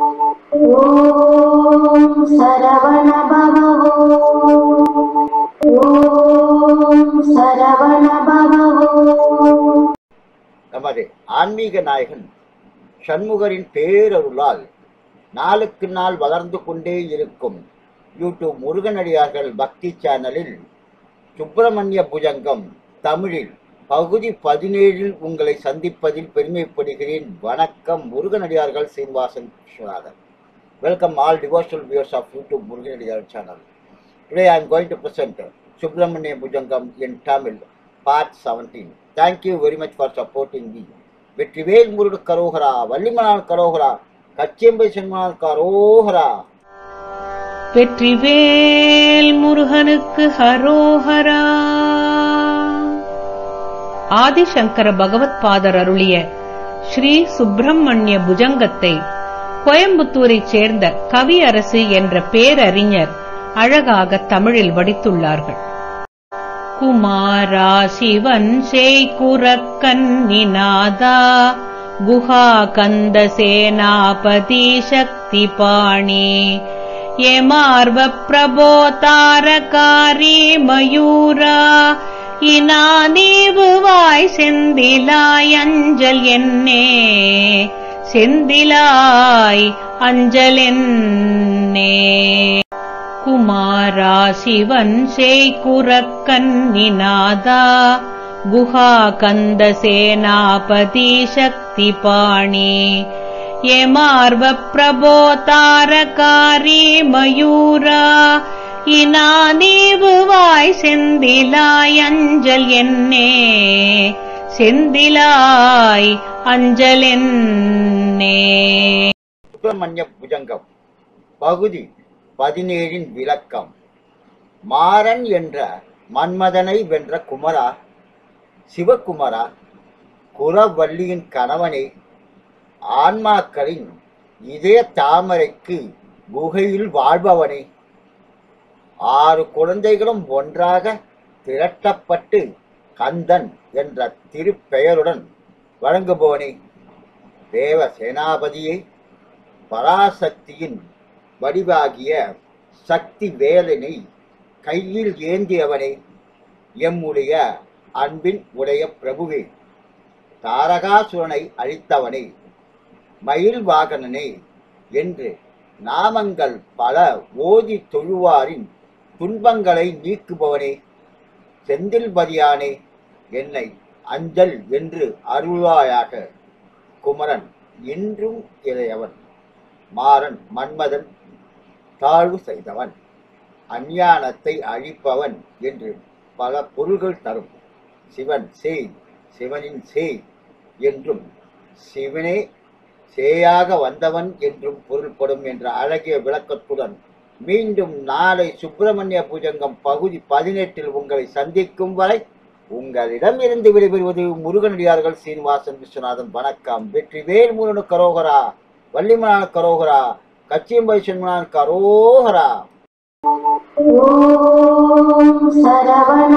ஓம் நமது ஆன்மீக நாயகன் சண்முகரின் பேரருளால் நாளுக்கு நாள் வளர்ந்து கொண்டே இருக்கும் யூடியூப் முருகனடியார்கள் பக்தி சேனலில் சுப்பிரமணிய புஜங்கம் தமிழில் பகுதி பதினேழில் உங்களை சந்திப்பதில் பெருமைப்படுகிறேன். வணக்கம் முருகனடியார்கள் Srinivasan Viswanathan welcome all devotional viewers of YouTube முருகனடியார் channel today I am going to present Subramanya Bhujangam in Tamil, part 17. Thank you very much for supporting me. Vetrivel முருடு கரோகரா வள்ளிமலால் கரோகரா கச்சியம்பை சென்மனால் கரோகரா. வெற்றிவேல் முருகனுக்கு ஹரோஹரா. ஆதிசங்கர பகவத் பாதர் அருளிய ஸ்ரீ சுப்பிரமணிய புஜங்கத்தை கோயம்புத்தூரைச் சேர்ந்த கவியரசு என்ற பேரறிஞர் அழகாக தமிழில் வடித்துள்ளார்கள். குமாரா சிவன் சேய்குரக்கன் குஹா கந்த சேனாபதி சக்தி பாணி ஏமார்வ பிரபோ தாரகாரி மயூரா இனா செந்திலாய் அஞ்சல் என்னே செந்திலாய் அஞ்சல் என்னே குமாரா சிவன் சேய்குரக்கன் நிநாதா குஹா கந்த சேனாபதி சக்தி பாணி எமார்வ பிரபோ தாரகாரி இனா செந்திலாய் அஞ்சல் என்னே. செந்திலாய் அஞ்சல் என்னே. சுப்பிரமணிய புஜங்கம் பகுதி பதினேழின் விளக்கம். மாறன் என்ற மன்மதனை வென்ற குமரா சிவகுமரா குரவள்ளியின் கணவனே ஆன்மாக்களின் இதய தாமரைக்கு குகையில் வாழ்பவனே. ஆறு குழந்தைகளும் ஒன்றாக திரட்டப்பட்டு கந்தன் என்ற திருப்பெயருடன் வழங்குபவனே. தேவ சேனாபதியை பராசக்தியின் வடிவாகிய சக்தி வேலனை கையில் ஏந்தியவனே. எம்முடைய அன்பின் உடைய பிரபுவே தாரகாசுரனை அழித்தவனே. மயில் வாகனனே என்று நாமங்கள் பல ஓதி தொழுவாரின் துன்பங்களை நீக்குபவனே செந்தில்பதியானே என்னை அஞ்சல் என்று அருள்வாயாக. குமரன் இன்றும் இளையவன் மாறன் மன்மதன் தாழ்வு செய்தவன் அஞ்ஞானத்தை அழிப்பவன் என்று பல பொருள்கள் தரும். சிவன் சேய் சிவனின் சேய் என்றும் சிவனே சேயாக வந்தவன் என்றும் பொருள்படும் என்ற அழகிய விளக்கத்துடன் மீண்டும் நாளை சுப்பிரமணிய பூஜங்கம் பகுதி பதினெட்டில் உங்களை சந்திக்கும் வரை உங்களிடம் இருந்து விடைபெறுவது முருகனடியார்கள் சீனிவாசன் விஸ்வநாதன். வணக்கம். வெற்றி வேல் முருகனு கரோகரா வள்ளிமனான கரோகரா கச்சியம் சென்மனான் கரோகரா. ஓம் சரவண